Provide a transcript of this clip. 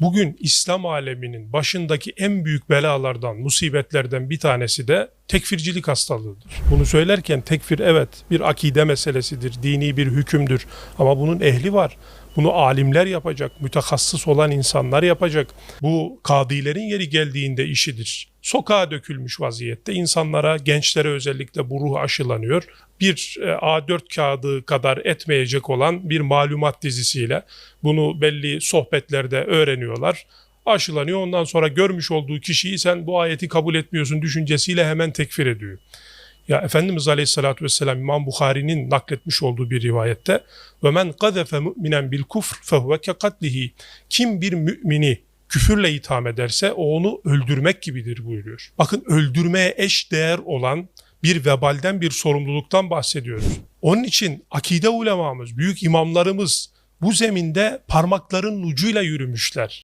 Bugün İslam aleminin başındaki en büyük belalardan, musibetlerden bir tanesi de tekfircilik hastalığıdır. Bunu söylerken tekfir evet bir akide meselesidir, dini bir hükümdür ama bunun ehli var. Bunu alimler yapacak, mütehassıs olan insanlar yapacak. Bu kadilerin yeri geldiğinde işidir. Sokağa dökülmüş vaziyette insanlara, gençlere özellikle bu ruh aşılanıyor. Bir e, A4 kağıdı kadar etmeyecek olan bir malumat dizisiyle bunu belli sohbetlerde öğreniyorlar. Aşılanıyor ondan sonra görmüş olduğu kişiyi sen bu ayeti kabul etmiyorsun düşüncesiyle hemen tekfir ediyor. Ya Efendimiz Aleyhisselatü Vesselam İmam Bukhari'nin nakletmiş olduğu bir rivayette ve men kazefe mu'minen bil kufr fehuve ke katlihi kim bir mümini küfürle itham ederse o onu öldürmek gibidir buyuruyor. Bakın öldürmeye eş değer olan bir vebalden bir sorumluluktan bahsediyoruz. Onun için akide ulemamız, büyük imamlarımız bu zeminde parmakların ucuyla yürümüşler.